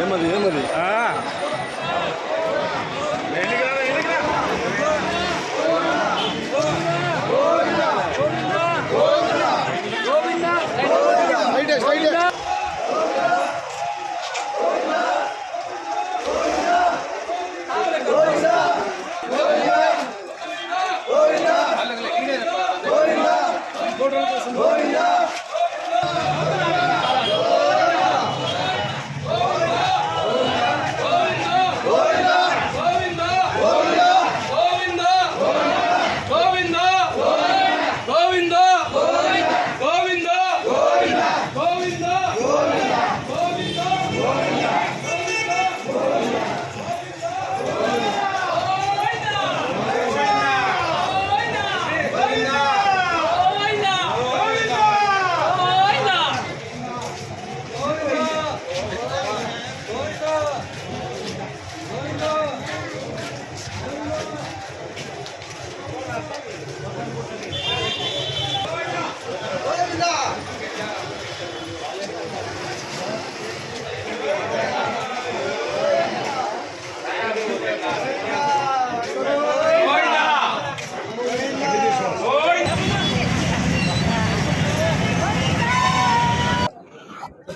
ఏమది ఏమది Gloria.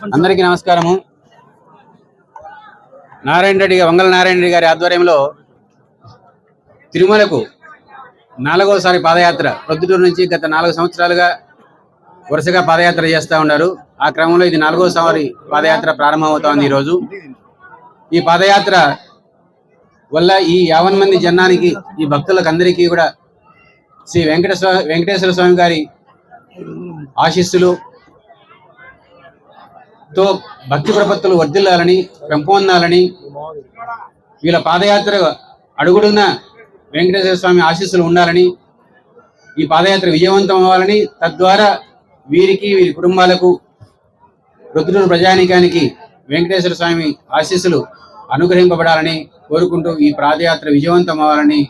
అందరికీ నమస్కారము. నారాయణ రెడ్డి వంగల నారాయణ రెడ్డి గారి ఆధ్వర్యంలో తిరుమలకు నాలుగోసారి పాదయాత్ర ప్రొద్దుటూరు నుంచి గత నాలుగు సంవత్సరాలుగా వరుసగా పాదయాత్ర చేస్తూ ఉన్నారు. ఆ క్రమంలో ఇది నాలుగోసారి పాదయాత్ర ప్రారంభమవుతోంది ఈరోజు. ఈ పాదయాత్ర వల్ల ఈ యావన్ మంది జనానికి ఈ భక్తులకు అందరికీ కూడా శ్రీ వెంకటేశ్వర వెంకటేశ్వర స్వామి గారి ఆశీస్సులు తో భక్తి ప్రపత్తులు వర్ధిల్లాలని పెంపొందాలని వీళ్ళ పాదయాత్ర అడుగుడున్న వెంకటేశ్వర స్వామి ఆశీస్సులు ఉండాలని ఈ పాదయాత్ర విజయవంతం అవ్వాలని తద్వారా వీరికి వీరి కుటుంబాలకు రుద్రుడు ప్రజానీకానికి వెంకటేశ్వర స్వామి ఆశీస్సులు అనుగ్రహింపబడాలని కోరుకుంటూ ఈ పాదయాత్ర విజయవంతం అవ్వాలని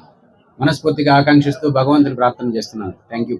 మనస్ఫూర్తిగా ఆకాంక్షిస్తూ భగవంతుని ప్రార్థన చేస్తున్నాను. Thank you